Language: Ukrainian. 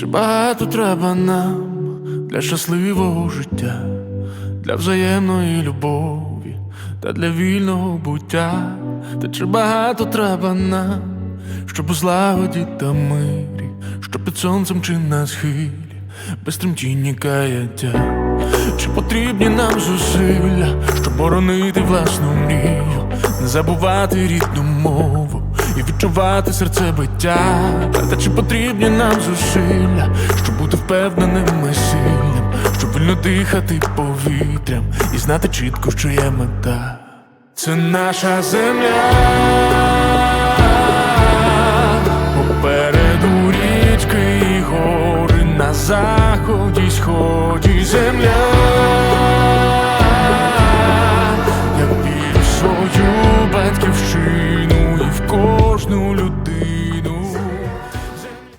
Чи багато треба нам для щасливого життя, для взаємної любові та для вільного буття? Та чи багато треба нам, щоб у злагоді та мирі, що під сонцем чи на схилі, без тремтіння каяття? Чи потрібні нам зусилля, щоб боронити власну мрію, не забувати рідну мову відчувати серцебиття? Та чи потрібні нам зусилля, щоб бути впевненим і сильним, щоб вільно дихати повітрям і знати чітко, що є мета? Це наша земля. Попереду річки і гори на заході, сході весну людей.